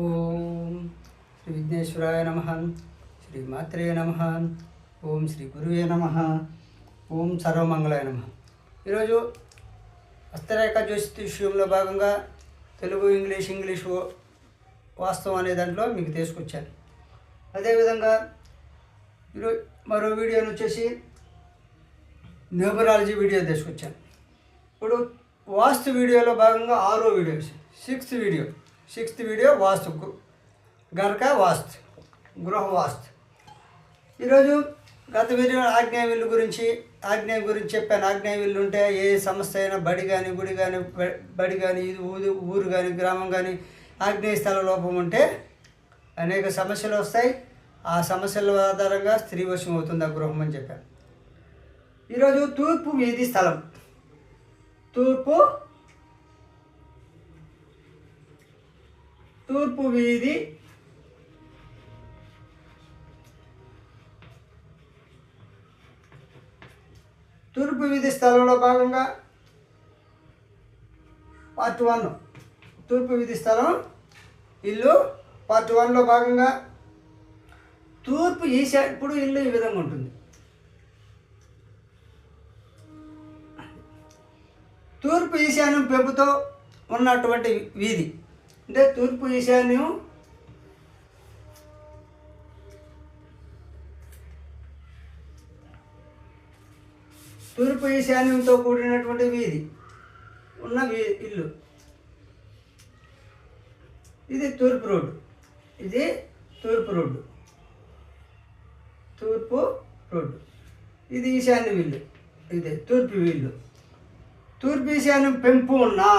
ఓం శ్రీ విఘ్నేశ్వరాయ నమ శ్రీ మాత్రే నమ ఓం శ్రీ గురువే నమ ఓం సర్వమంగళాయ నమ. ఈరోజు హస్తరేఖ జ్యోతిష్యంలో భాగంగా తెలుగు ఇంగ్లీష్ ఇంగ్లీష్ వాస్తవం అనే దాంట్లో మీకు తీసుకొచ్చాను. అదేవిధంగా ఈరోజు మరో వీడియోని వచ్చేసి న్యూమరాలజీ వీడియో తీసుకొచ్చాను. ఇప్పుడు వాస్తు వీడియోలో భాగంగా ఆరో video sixth video. Sixth video vastu గనక వాస్తు గృహ వాస్తు ఈరోజు గత వీడియో ఆగ్నేయ విల్లు గురించి ఆగ్నేయ గురించి చెప్పాను. ఆగ్నేయ విల్లు ఉంటే ఏ సమస్య అయినా బడి కానీ గుడి కానీ బడి కానీ ఇది ఊరు ఊరు కానీ గ్రామం కానీ ఆగ్నేయ స్థల లోపం ఉంటే అనేక సమస్యలు వస్తాయి. ఆ సమస్యల ఆధారంగా స్త్రీ వశం అవుతుంది ఆ గృహం అని చెప్పాను. ఈరోజు తూర్పు వీధి స్థలం. తూర్పు తూర్పు వీధి. తూర్పు వీధి స్థలంలో భాగంగా పార్ట్ వన్ తూర్పు వీధి స్థలం ఇల్లు పార్ట్ వన్లో భాగంగా. తూర్పు ఈశా ఇప్పుడు ఇల్లు ఈ విధంగా ఉంటుంది. తూర్పు ఈశాన్యం పెంపుతో ఉన్నటువంటి వీధి. అంటే తూర్పు ఈశాన్యం. తూర్పు ఈశాన్యంతో కూడినటువంటి వీధి ఉన్న వీ ఇల్లు. ఇది తూర్పు రోడ్డు. ఇది తూర్పు రోడ్డు. తూర్పు రోడ్డు. ఇది ఈశాన్య ఇల్లు ఇది తూర్పు ఇల్లు తూర్పు ఈశాన్యం పెంపు ఉన్నా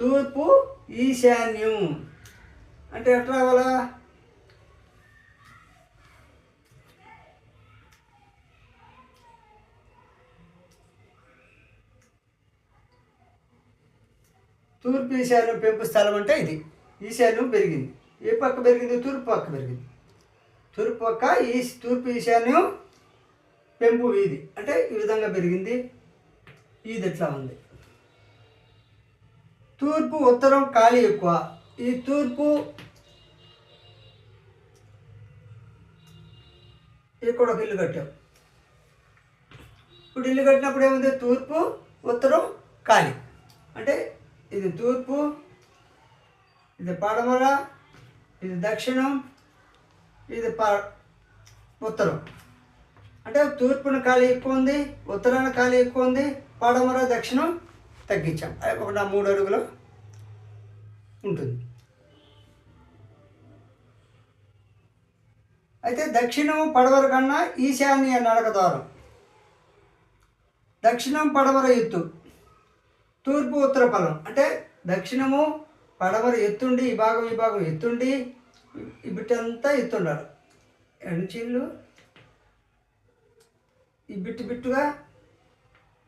తూర్పు ఈశాన్యం. అంటే ఎట్లా అవ్వాలా తూర్పు ఈశాన్యం పెంపు స్థలం అంటే ఇది. ఈశాన్యం పెరిగింది. ఏ పక్క పెరిగింది? తూర్పు పక్క పెరిగింది. తూర్పు పక్క ఈ తూర్పు ఈశాన్యం పెంపు వీధి. అంటే ఈ విధంగా పెరిగింది. ఇది ఎట్లా ఉంది? తూర్పు ఉత్తరం ఖాళీ ఎక్కువ. ఈ తూర్పు ఇక్కడ ఒక ఇల్లు కట్టాం. ఇప్పుడు ఇల్లు కట్టినప్పుడు ఏముంది? తూర్పు ఉత్తరం ఖాళీ. అంటే ఇది తూర్పు ఇది పడమర ఇది దక్షిణం ఇది ప ఉత్తరం. అంటే తూర్పున ఖాళీ ఎక్కువ ఉంది ఉత్తరాన ఖాళీ ఎక్కువ ఉంది పడమర దక్షిణం తగ్గించాం. అది ఒక నా మూడు అడుగులు ఉంటుంది. అయితే దక్షిణం పడవర కన్నా ఈశాన్య నడక ద్వారం. దక్షిణం పడవర ఎత్తు తూర్పు ఉత్తర ఫలం అంటే దక్షిణము పడవర ఎత్తుండి ఈ భాగం ఈ భాగం ఎత్తుండి ఈ బిట్టంతా ఎత్తుండాలి. ఎంచిళ్ళు ఈ బిట్టు బిట్టుగా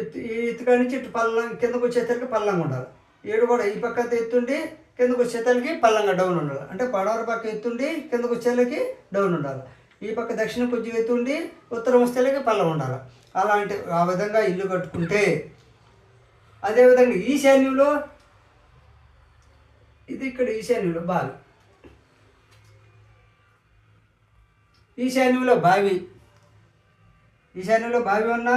ఎత్తు ఈ నుంచి ఇటు పల్లం కిందకు వచ్చేసరికి పల్లంగా ఉండాలి. ఏడు కూడా ఈ పక్క ఎత్తుండి కిందకు వచ్చేసరికి పల్లంగా డౌన్ ఉండాలి. అంటే పడవర పక్క ఎత్తుండి కిందకు వచ్చేళ్ళకి డౌన్ ఉండాలి. ఈ పక్క దక్షిణం కొంచెం ఎత్తుండి ఉత్తరం వచ్చేళ్ళకి పల్లం ఉండాలి. అలాంటి ఆ విధంగా ఇల్లు కట్టుకుంటే. అదేవిధంగా ఈశాన్యంలో ఇది ఇక్కడ ఈశాన్యంలో బావి. ఈశాన్యంలో బావి. ఈశాన్యంలో బావి ఉన్నా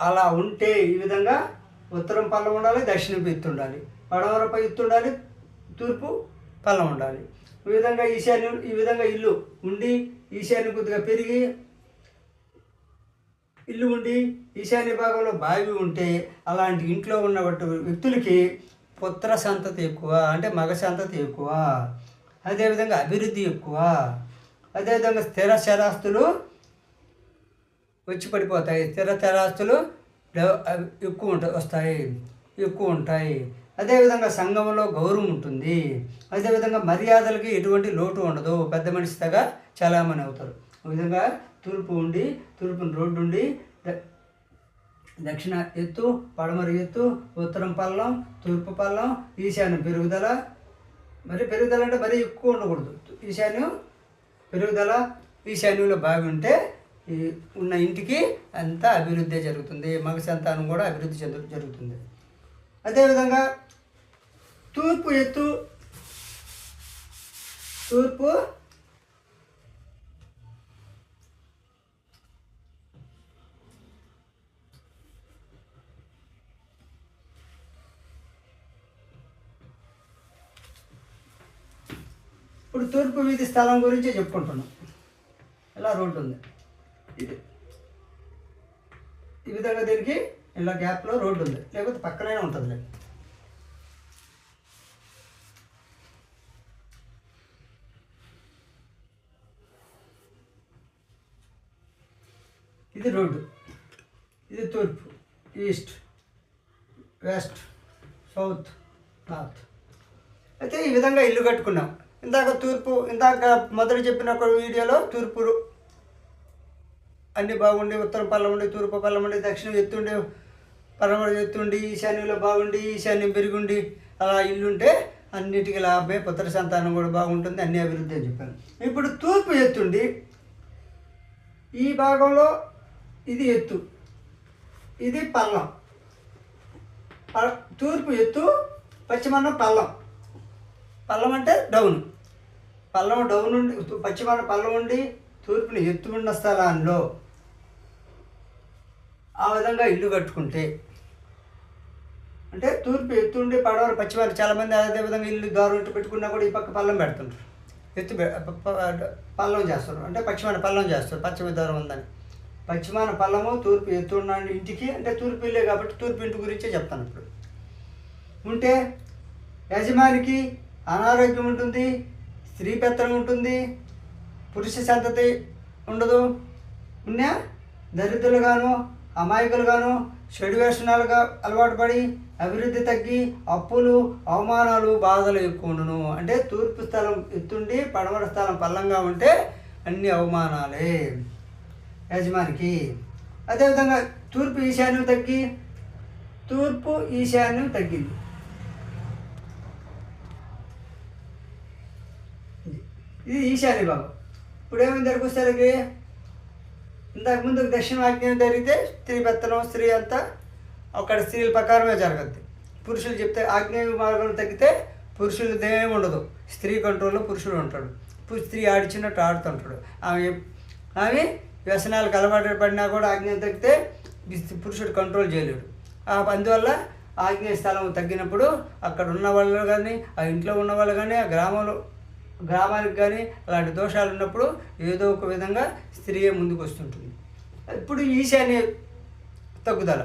అలా ఉంటే ఈ విధంగా ఉత్తరం పల్లం ఉండాలి దక్షిణం ఎత్తు ఉండాలి. పడవరపై ఎత్తు ఉండాలి తూర్పు పల్లం ఉండాలి. ఈ విధంగా ఈశాన్యం ఈ విధంగా ఇల్లు ఉండి ఈశాన్యం కొద్దిగా పెరిగి ఇల్లు ఉండి ఈశాన్య భాగంలో బావి ఉంటే అలాంటి ఇంట్లో ఉన్నటువంటి వ్యక్తులకి పుత్ర సంతతి ఎక్కువ అంటే మగ సంతతి ఎక్కువ అదేవిధంగా అభివృద్ధి ఎక్కువ అదేవిధంగా స్థిర చరాస్తులు వచ్చి పడిపోతాయి. స్థిర స్థిరాస్తులు ఎక్కువ ఉంటాయి వస్తాయి. ఎక్కువ ఉంటాయి. అదేవిధంగా సంఘంలో గౌరవం ఉంటుంది. అదేవిధంగా మర్యాదలకి ఎటువంటి లోటు ఉండదు. పెద్ద మనిషిగా చలామణి అవుతారు. ఈ విధంగా తూర్పు ఉండి తూర్పున రోడ్డు ఉండి దక్షిణ ఎత్తు పడమర ఎత్తు ఉత్తరం పల్లం తూర్పు పల్లం ఈశాన్యం పెరుగుదల. మరి పెరుగుదల అంటే మరీ ఎక్కువ ఉండకూడదు. ఈశాన్యం పెరుగుదల ఈశాన్యంలో బాగుంటే ఉంటే ఉన్న ఇంటికి అంతా అభివృద్ధి జరుగుతుంది మగ సంతానం కూడా అభివృద్ధి చెందు జరుగుతుంది. అదేవిధంగా తూర్పు ఎత్తు తూర్పు ఇప్పుడు తూర్పు వీధి స్థలం గురించి చెప్పుకుంటున్నాం. ఇలా రోడ్డు ఉంది? ఇది. ఈ విధంగా దీనికి ఇలా గ్యాప్లో రోడ్డు ఉంది. లేకపోతే పక్కనే ఉంటుంది ఇది రోడ్డు ఇది తూర్పు. ఈస్ట్ వెస్ట్ సౌత్ నార్త్ అయితే ఈ విధంగా ఇల్లు కట్టుకున్నాం. ఇందాక తూర్పు ఇందాక మొదటి చెప్పిన ఒక వీడియోలో తూర్పు అన్నీ బాగుండి ఉత్తరం పల్లం ఉండి తూర్పు పల్లం ఉండి దక్షిణం ఎత్తుండి పడమర ఎత్తుండి ఈశాన్యంలో బాగుండి ఈశాన్యం పెరుగుండి అలా ఇల్లుంటే అన్నిటికీ లాభమే పుత్ర సంతానం కూడా బాగుంటుంది అన్ని అభివృద్ధి అని చెప్పాను ఇప్పుడు తూర్పు ఎత్తుండి ఈ భాగంలో ఇది ఎత్తు ఇది పల్లం. తూర్పు ఎత్తు పశ్చిమాన పల్లం. పల్లం అంటే డౌన్. పల్లం డౌన్ ఉండి పశ్చిమాన పల్లం ఉండి తూర్పుని ఎత్తు ఉన్న స్థలాల్లో ఆ విధంగా ఇల్లు కట్టుకుంటే అంటే తూర్పు ఎత్తు ఉండి పడవలు పశ్చిమాన చాలామంది అదే విధంగా ఇల్లు దారు ఇటు పెట్టుకున్నా కూడా ఈ పక్క పల్లం పెడుతుంటారు ఎత్తు పల్లం చేస్తారు అంటే పశ్చిమాన పల్లం చేస్తారు పశ్చిమ దారం ఉందని. పశ్చిమాన పల్లము తూర్పు ఎత్తు ఉన్న ఇంటికి అంటే తూర్పు ఇల్లే కాబట్టి తూర్పు ఇంటి గురించే చెప్తాను ఇప్పుడు. ఉంటే యజమానికి అనారోగ్యం ఉంటుంది స్త్రీ పెత్తనం ఉంటుంది పురుష సంతతి ఉండదు. ఉన్నా దరిద్రులుగాను అమాయకులుగాను చెడు వ్యసనాలుగా అలవాటు పడి అభివృద్ధి తగ్గి అప్పులు అవమానాలు బాధలు ఎక్కువ అంటే తూర్పు స్థలం ఎత్తుండి పడమర స్థలం పల్లంగా ఉంటే అన్ని అవమానాలే. యజమానికి అదేవిధంగా తూర్పు ఈశాన్యం తగ్గి తూర్పు ఈశాన్యం తగ్గింది. ఇది ఈశాన్య భాగం. ఇప్పుడు ఏమైంది దగ్గరికి ఇంతకు ముందు దక్షిణ జరిగితే స్త్రీ పెత్తనం స్త్రీ అంతా అక్కడ స్త్రీల ప్రకారమే జరగద్ది. పురుషులు చెప్తే ఆజ్ఞేయ మార్గం తగ్గితే పురుషులు దేమేమి ఉండదు. స్త్రీ కంట్రోల్లో పురుషుడు ఉంటాడు. స్త్రీ ఆడిచినట్టు ఆడుతుంటాడు. ఆమె ఆమె వ్యసనాలకు అలవాటు పడినా కూడా ఆజ్ఞ తగ్గితే పురుషుడు కంట్రోల్ చేయలేడు. ఆ అందువల్ల ఆగ్నేయ స్థలం తగ్గినప్పుడు అక్కడ ఉన్న వాళ్ళు కానీ ఆ ఇంట్లో ఉన్న వాళ్ళు కానీ ఆ గ్రామంలో గ్రామానికి కానీ అలాంటి దోషాలు ఉన్నప్పుడు ఏదో ఒక విధంగా స్త్రీయే ముందుకు వస్తుంటుంది. ఇప్పుడు ఈశాన్య తగ్గుదల.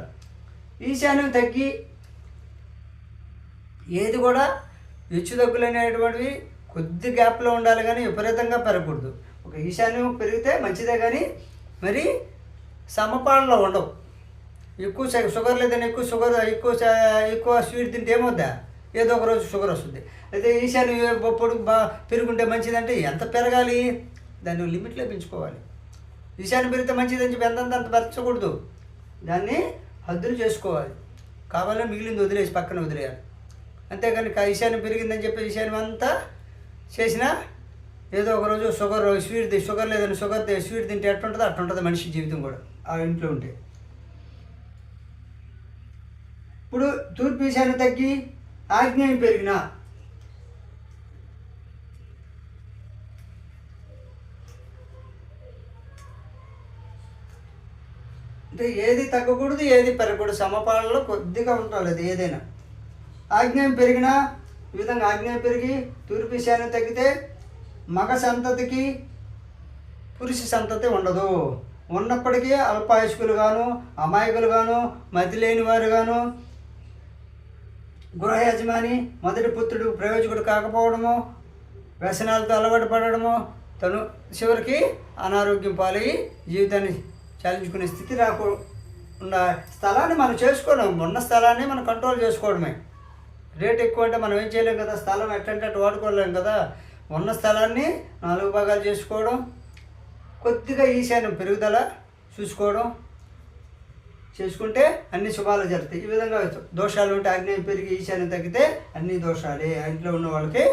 ఈశాన్యం తగ్గి ఏది కూడా హెచ్చు తగ్గులు అనేటువంటివి కొద్ది గ్యాప్లో ఉండాలి కానీ విపరీతంగా పెరగకూడదు. ఒక ఈశాన్యం పెరిగితే మంచిదే కానీ మరి సమపాలనలో ఉండవు. ఎక్కువ షుగర్ లేదని ఎక్కువ షుగర్ ఎక్కువ ఎక్కువ స్వీట్ తింటే ఏమవుద్దా? ఏదో ఒక రోజు షుగర్ వస్తుంది. అయితే ఈశాన్యం పొడుగు బా పెరుగుంటే మంచిదంటే ఎంత పెరగాలి? దాన్ని లిమిట్లో పెంచుకోవాలి ఈశాన్యం పెరిగితే మంచిదని చెప్పి ఎంతంత అంత పెంచకూడదు దాన్ని హద్దులు చేసుకోవాలి. కావాలని మిగిలింది వదిలేసి పక్కన వదిలేయాలి. అంతేగాని ఈశాన్యం పెరిగిందని చెప్పి ఈశాన్యం అంతా చేసినా ఏదో ఒక రోజు షుగర్ స్వీట్ షుగర్ లేదని షుగర్ స్వీట్ తింటే ఎట్టుంటుందో అట్టుంటుంది మనిషి జీవితం కూడా ఆ ఇంట్లో ఉంటే. ఇప్పుడు తూర్పు ఈశాన్యం తగ్గి ఆగ్నేయం పెరిగినా అంటే ఏది తగ్గకూడదు ఏది పెరగకూడదు. సమపాలనలో కొద్దిగా ఉండాలి అది ఏదైనా. ఆగ్నేయం పెరిగినా ఈ విధంగా ఆగ్నేయం పెరిగి తూర్పు ఈశాన్యం తగ్గితే మగ సంతతికి పురుష సంతతి ఉండదు. ఉన్నప్పటికీ అల్పాయుష్కులుగాను అమాయకులుగాను మతి లేని వారుగాను గృహ యజమాని మొదటి పుత్రుడు ప్రయోజకుడు కాకపోవడము వ్యసనాలతో అలవాటు పడడము తను చివరికి అనారోగ్యం పాలయ్యి జీవితాన్ని చాలించుకునే స్థితి రాకుండా ఉన్న స్థలాన్ని మనం చేసుకోవడం ఉన్న స్థలాన్ని మనం కంట్రోల్ చేసుకోవడమే. రేట్ ఎక్కువ అంటే మనం ఏం చేయలేం కదా? స్థలం ఎట్లంటే అటు వాడుకోలేం కదా? ఉన్న స్థలాన్ని నాలుగు భాగాలు చేసుకోవడం కొద్దిగా ఈశాన్యం పెరుగుదల చూసుకోవడం చేసుకుంటే అన్ని శుభాలు జరుగుతాయి. ఈ విధంగా దోషాలు ఉంటే ఆగ్నేయం పెరిగి ఈశాన్యం తగ్గితే అన్ని దోషాలే. ఇంట్లో ఉన్న వాళ్ళకి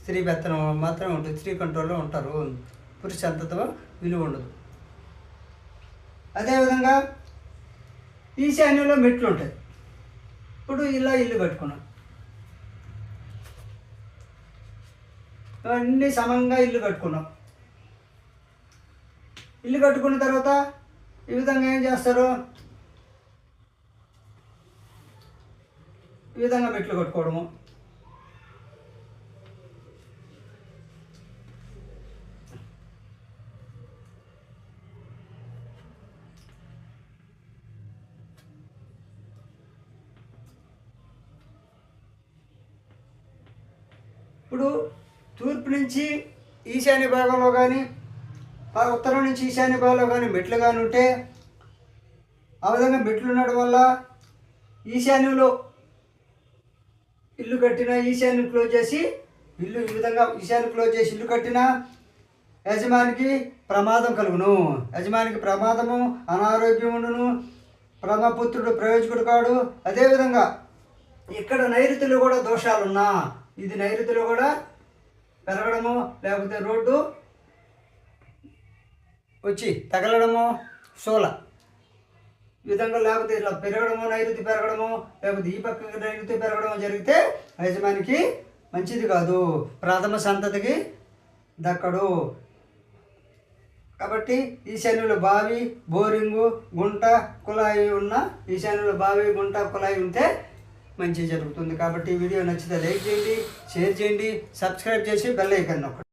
స్త్రీ పెత్తనం మాత్రమే ఉంటుంది. స్త్రీ కంట్రోల్లో ఉంటారు. పురుష సంతతం విలువ ఉండదు. అదేవిధంగా ఈశాన్యంలో మెట్లు ఉంటాయి. ఇప్పుడు ఇలా ఇల్లు కట్టుకున్నాం. అన్నీ సమంగా ఇల్లు కట్టుకున్నాం. ఇల్లు కట్టుకున్న తర్వాత ఈ విధంగా ఏం చేస్తారు? ఈ విధంగా మెట్లు కట్టుకోవడము. ఇప్పుడు తూర్పు నుంచి ఈశాన్య భాగంలో కానీ ఉత్తరం నుంచి ఈశాన్య భాగంలో కానీ మెట్లు కానీ ఉంటే ఆ విధంగా మెట్లు ఉండడం వల్ల ఈశాన్యంలో ఇల్లు కట్టిన ఈశాన్యం క్లోజ్ చేసి ఇల్లు ఈ విధంగా ఈశాన్యం క్లోజ్ చేసి ఇల్లు కట్టిన యజమానికి ప్రమాదం కలుగును. యజమానికి ప్రమాదము అనారోగ్యం ఉండును ప్రమపుత్రుడు ప్రయోజకుడు కాడు. అదేవిధంగా ఇక్కడ నైరుతిలో కూడా దోషాలున్నా ఇది నైరుతిలో కూడా పెరగడము లేకపోతే రోడ్డు వచ్చి తగలడము సోల. ఈ విధంగా లేకపోతే ఇట్లా పెరగడము నైరుతి పెరగడము లేకపోతే ఈ పక్కకి నైరుతి పెరగడము జరిగితే యజమానికి మంచిది కాదు. ప్రథమ సంతతికి దక్కడు. కాబట్టి ఈశాన్యంలో బావి బోరింగు గుంట కుళాయి ఉన్న ఈశాన్యంలో బావి గుంట కుళాయి ఉంటే మంచి జరుగుతుంది. కాబట్టి ఈ వీడియో నచ్చితే లైక్ చేయండి షేర్ చేయండి సబ్స్క్రైబ్ చేసి బెల్ ఐకన్ నొక్కండి.